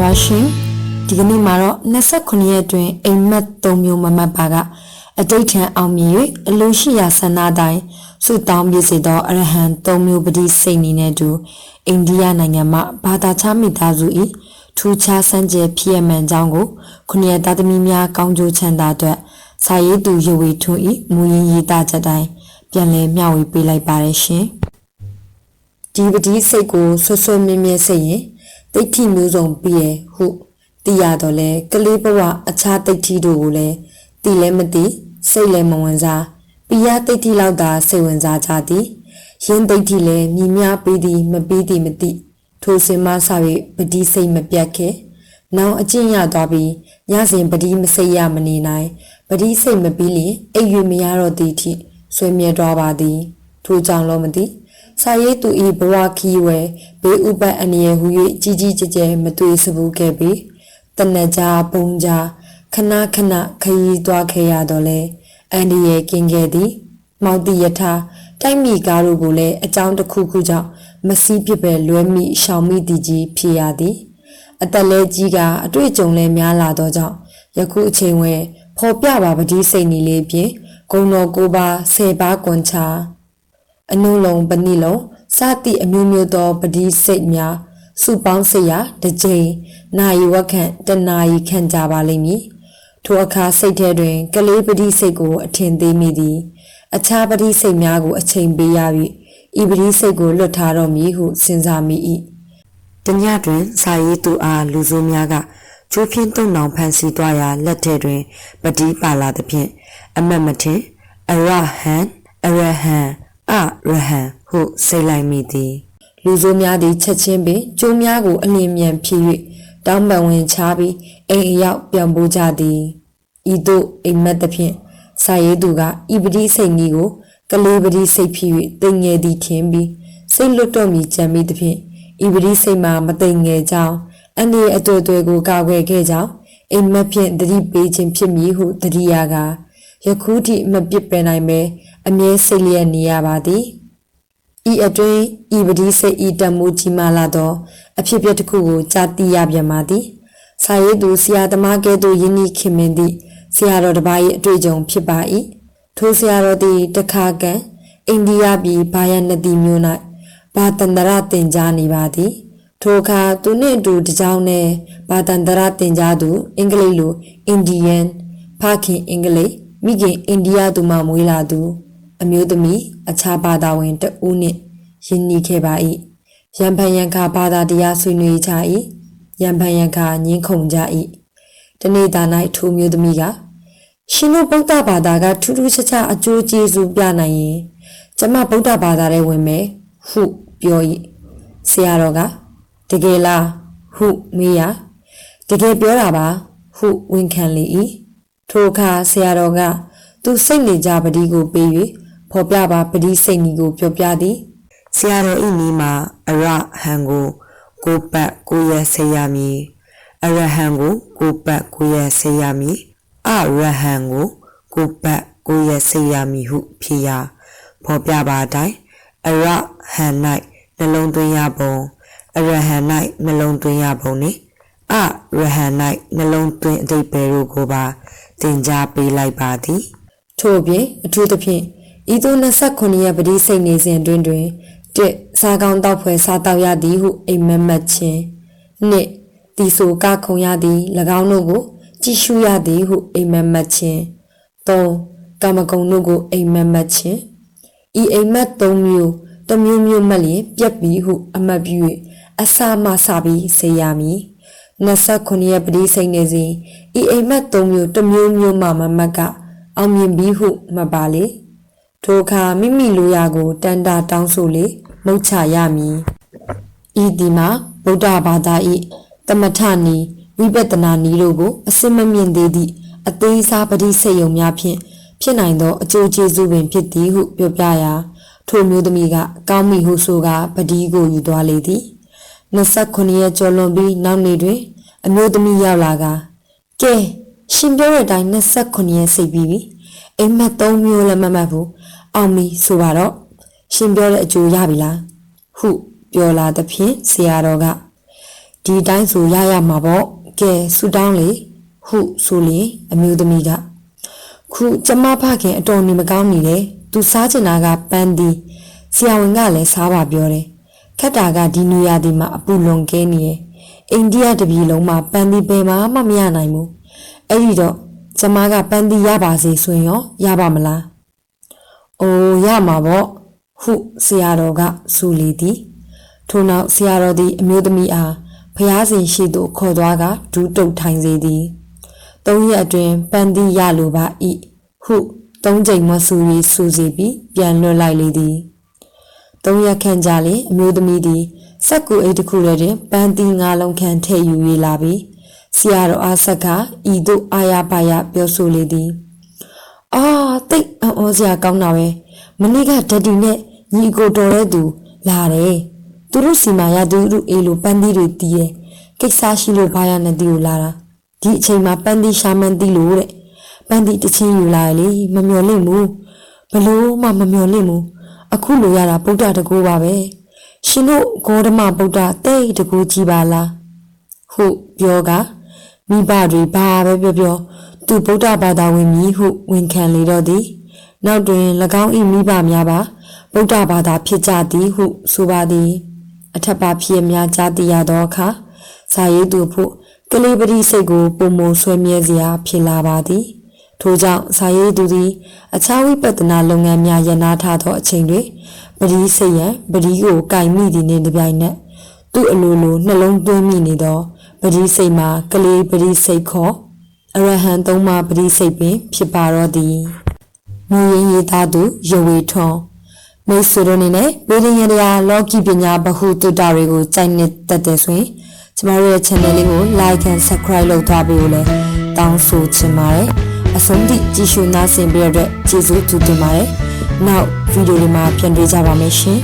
ပါရှင်ဒီကနေ့မှာတော့29ရက်တွင်အိမ်မက်3မျိုးမမတ်ပါကအတိတ်ထံအောင်မြင်၍အလိုရှိရာဆန္ဒတိုင်းဆုတောင်းပြည့်စေသောအရဟံ3မျိုးပတိစိတ်နေနဲ့တူအိန္ဒိယနိုင်ငံမှဘာသာခြားမိသားစု၏ထူးခြားစံကျဲဖြစ်ရမှန်ကြောင်းကိုခုနှစ်သားသမီးများကောင်းကျိုးချမ်းသာအတွက်စာရေးသူရွေဝေထွန်း၏မူရင်းရေးသားချက်တိုင်းပြန်လည်မျှဝေပေးလိုက်ပါရရှင်ဒီပတိစိတ်ကိုဆွဆွမြဲမြဲစိတ်ရင် တိဋ္ဌိမျိုးစုံပြီးရဟုသိရတော့လဲကလေးဘဝအခြားတိဋ္ဌိတို့ကိုလည်းသိလည်းမသိစိတ်လည်းမဝင်စားပိယတိဋ္ဌိလောက်သာစိတ်ဝင်စားကြသည်ယင်းတိဋ္ဌိလည်းမြည်များပြီးသည်မပြီးသည်မသိထိုစင်မဆ၍ပတိစိတ်မပြတ်ခဲ့နောင်အကျင့်ရသွားပြီးညစဉ်ပတိမစိတ်ရမနေနိုင်ပတိစိတ်မပြီးလျင်အိပ်၍မရတော့သည်ထိဆွေးမြဲသွားပါသည်ထိုကြောင့်လို့မသိ စာရေးသူဤဘဝခီးဝဲဘေးဥပတ်အနေဟု၍ကြီးကြီးကျယ်ကျယ်မတွေ့စဘူးခဲ့ပြီးတနကြပုံကြခဏခဏခရီးသွားခဲ့ရတော့လဲအန်ဒီရဲ့ကင်းခဲ့သည် မောက်တိယထာတိုက်မိကားတို့ကိုလည်းအကြောင်းတစ်ခုခုကြောင့်မစည်းပြစ်ပဲလွဲမိရှောင်မိသည်ကြီးဖြစ်ရသည် အသက်လဲကြီးကအတွေ့အကြုံလဲများလာသောကြောင့်ယခုအချိန်ဝဲဖော်ပြပါပတိစိတ်နေလေးဖြင့်ဂုံတော်ကိုပါဆယ်ပါးကွန်ချာ အနုလုံးပဏိလုံးစသည့်အမျိုးမျိုးသောပတိစိတ်များစုပေါင်းစိတ်ရတစ်ကြိမ်နာယီဝက်ခန့်တနာယီခန့်ကြပါလိမ့်မည်ထိုအခါစိတ်ထဲတွင် ကလေးပတိစိတ်ကိုအထင်သေးမိသည်အခြားပတိစိတ်များကိုအချိန်ပေးရပြီးဤပတိစိတ်ကိုလွတ်ထားတော်မူဟုစဉ်းစားမိ၏တညတွင်စာရေးသူအားလူဆိုးများကကျိုးဖြင်းတုံနောင်ဖန်စီသွားရာလက်ထဲတွင်ပတိပါလာသဖြင့်အမတ်မထင်အရဟံအရဟံ အရဟံဟုစိတ်လိုက်မိသည်လူဆိုးများသည်ချက်ချင်းပင်ကျိုးများကိုအလင်းမြန်ဖြည့်၍တောင်းပန်ဝင်ချပြီးအိမ်အရောက်ပြန်ပို့ကြသည်ဤသို့အိမ်မက်သဖြင့်စာရေးသူကဤပတိစိတ်ကြီးကိုကလေးပတိစိတ်ဖြစ်၍တိမ်ငယ်သည်ထင်ပြီးစိတ်လွတ်တော့မီကြံမိသဖြင့်ဤပတိစိတ်မှာမတိမ်ငယ်ကြောင်းအနည်းအတွေ့အတွေ့ကိုကာကွယ်ခဲ့ကြောင်းအိမ်မက်ဖြင့်တတိပေးခြင်းဖြစ်မည်ဟုတတိယကယခုထိမပြစ်ပယ်နိုင်ပဲ အမြဲစိတ်လျက်နေရပါသည်ဤအတွင်းဤပတိစိတ်ဤတမှုကြီးမာလာသော အဖြစ်အပျက်တစ်ခုကိုကြားသိရပြန်ပါသည်စာရေးသူဆရာသမားကဲ့သို့ယဉ်ဤခင်မင်သည့်ဆရာတော်တစ်ပါး၏အတွေ့အကြုံဖြစ်ပါ၏ထိုဆရာတော်သည်တခါကံအိန္ဒိယပြည်ဘာယနတိမြို့၌ဘာတန္တရတင်ကြားနေပါသည်ထိုအခါသူနှင့်အတူတကြောင်နဲ့ဘာတန္တရတင်ကြားသူအင်္ဂလိပ်လိုအိန္ဒိယန်ဖခင်အင်္ဂလိပ်မိခင်အိန္ဒိယသူမှမွေးလာသူ အမျိုးသမီးအခြားဘာသာဝင်တဦးနှင့်ယဉ်နီးခဲ့ပါ၏ရံဖန်ရံခါဘာသာတရားဆွေးနွေးကြ၏ရံဖန်ရံခါညင်းခုန်ကြ၏တနေ့တာ၌ထိုမျိုးသမီးကရှင်တို့ဗုဒ္ဓဘာသာကထူးထူးခြားခြားအကျိုးကျေးဇူးပြနိုင်ရင်ကျမဗုဒ္ဓဘာသာထဲဝင်မယ်ဟုပြော၏ဆရာတော်ကတကယ်လားဟုမေးရတကယ်ပြောတာပါဟုဝန်ခံလေ၏ထိုအခါဆရာတော်ကသူစိတ်နေကြပတိကိုပေး၍ ဖော်ပြပါပတိစိတ်နီကိုပြောပြသည်ဆရာတော်ဤနီးမှာအရဟံကိုကိုပတ်ကိုရဆေးရမည်အရဟံကိုကိုပတ်ကိုရဆေးရမည်အရဟံကိုကိုပတ်ကိုရဆေးရမည်ဟုဖြစ်ရာဖော်ပြပါတိုင်းအရဟံ၌နှလုံးသွင်းရပုံအရဟံ၌နှလုံးသွင်းရပုံနှင့်အရဟံ၌နှလုံးသွင်းအတိတ်ပဲတို့ကိုပါသင်ကြားပေးလိုက်ပါသည်ထို့ပြင်အထူးသဖြင့် ဤသို့29ရက်ပတိစိတ်နေစဉ်အတွင်းတွင်တစ်စားကောင်းတောက်ဖွယ်စားတောက်ရသည်ဟုအိမ်မက်မက်ခြင်းနှစ်တီဆိုကခုံရသည်၎င်းတို့ကိုကြည့်ရှုရသည်ဟုအိမ်မက်မက်ခြင်းသုံးကာမဂုဏ်တို့ကိုအိမ်မက်မက်ခြင်းဤအိမ်မက်၃မျိုးတစ်မျိုးမျိုးမှတ်လျင်ပြက်ပြီးဟုအမှတ်ပြု၍အစာမှစပြီးစေရမည်29ရက်ပတိစိတ်နေစဉ်ဤအိမ်မက်၃မျိုးတစ်မျိုးမျိုးမှမမတ်ကအောင်မြင်ပြီးဟုမှတ်ပါလေ ထိုအခါမိမိလိုရာကိုတန်တာတောင်းဆိုလေမုတ်ချရမည်ဤဒီမှာဗုဒ္ဓဘာသာ၏တမထနီဝိပဿနာနီတို့ကိုအစစ်မမြင့်သေးသည့်အသေးစားပတိစိတ်ယုံများဖြင့်ဖြစ်နိုင်သောအကျိုးကျေးဇူးပင်ဖြစ်သည်ဟုပြောပြရာထိုမျိုးသမီးကကောင်းမိဟုဆိုကပတိကိုယူသွားလေသည်29ရက်ကျော်လွန်ပြီးနောက်နေ့တွင် အမျိုးသမီးရောက်လာကကဲရှင်ပြောတဲ့အတိုင်း29ရက်စိတ်ပြီးပြီ အိမ်မက်3မျိုးလည်းမမှတ်ဘူးအောင်ပြီဆိုပါတော့ရှင်ပြောတဲ့အကျိုးရပြီလားဟုပြောလာသဖြင့်ဆရာတော်ကဒီအတိုင်းဆိုရရမှာပေါ့ကဲဆူတောင်းလေဟုဆိုလေအမျိုးသမီးကခုကျမဖခင်အတော်နေမကောင်းနေလေသူစားချင်တာကပန်းသီးဆရာဝန်ကလည်းစားပါပြောတယ်ခက်တာကဒီနူရာဒီမှာအပူလွန်ကဲနေရဲ့အိန္ဒိယတပြည်လုံးမှာပန်းသီးဘယ်မှမမရနိုင်ဘူးအဲ့ဒီတော့ ကျမကပန်းသီးရပါစေဆိုရင်ရောရပါမလား။အိုးရမှာပေါ့ဟုဆရာတော်ကဆိုလေသည်ထို့နောက်ဆရာတော်သည်အမျိုးသမီးအားဖျားစဉ်ရှိသို့ခေါ်သွားကဒူးတုတ်ထိုင်စေသည်။သုံးရက်အတွင်းပန်းသီးရလိုပါ၏ဟုသုံးကြိမ်မဆူရီစူစီပြီးပြန်လွှတ်လိုက်လေသည်။သုံးရက်ခန့်ကြာလေအမျိုးသမီးသည်စက်ကူအိတ်တစ်ခုထဲတွင်ပန်းသီးငါးလုံးခန့်ထည့်ယူ၍လာပြီး ဆရာတော်အားဆက်ကဤသို့အာရပါရပြောဆိုလေသည်။အာတိတ်အော်စရာကောင်းတာပဲမနေ့ကဓာတ်တီနဲ့ညီအကိုတော်တဲ့သူလာတယ်သူတို့စီမာရသူတို့အေးလိုပန်းသီးတွေတီးတယ်ကိစ္စရှိလို့ဘာရနဲ့တီးကိုလာတာဒီအချိန်မှာပန်းသီးရှာမန်းတီးလို့တဲ့ပန်းသီးတစ်ချင်းယူလာရလေမမျော်လင့်ဘူးဘလို့မှမမျော်လင့်ဘူးအခုလိုရတာဗုဒ္ဓတကူပါပဲရှင်တို့ဂေါတမဗုဒ္ဓတိတ်တကူကြီးပါလားဟုပြောက မိဘတွေဘာပဲပြောပြောသူဗုဒ္ဓဘာသာဝင်မည်ဟုဝန်ခံလေတော့သည်နောက်တွင်၎င်း၏မိဘများပါဗုဒ္ဓဘာသာဖြစ်ကြသည်ဟုဆိုပါသည် အထက်ပါဖြစ်များကြားသိရသောအခါဇာယေသူဖို့ကလေးပတိစိတ်ကိုပုံမဆွဲမြဲစရာဖြစ်လာပါသည်ထို့ကြောင့်ဇာယေသူသည် အခြားဝိပဿနာလုပ်ငန်းများရနာထားသောအချိန်တွင်ပတိစိတ်ရန်ပတိကိုကင်မိသည်နှင့်တပြိုင်နက် သူ့အလိုလိုနှလုံးသွင်းမိနေသောပရိစိတ်မှာကလေးပရိစိတ်ခေါ်အရဟံသုံးပါးပရိစိတ်ပင် ဖြစ်ပါတော့သည်မူရင်းရေးသားသူရဝေထွန်မိတ်ဆွေတို့အနေနဲ့ဗေဒင်ရတရားလောကီပညာဗဟုသုတတွေကိုစိုက်နေတတ်တဲ့ဆိုရင်ကျမတို့ရဲ့ channel လေးကို like and subscribe လုပ်ထားပေးလို့လည်းတောင်းဆိုချင်ပါတယ်အဆုံးထိကြည့်ရှုနားဆင်ပေးရတဲ့ကျေးဇူးတူတင်ပါတယ်နောက်ဗီဒီယိုတွေမှာပြန်တွေ့ကြပါမယ်ရှင်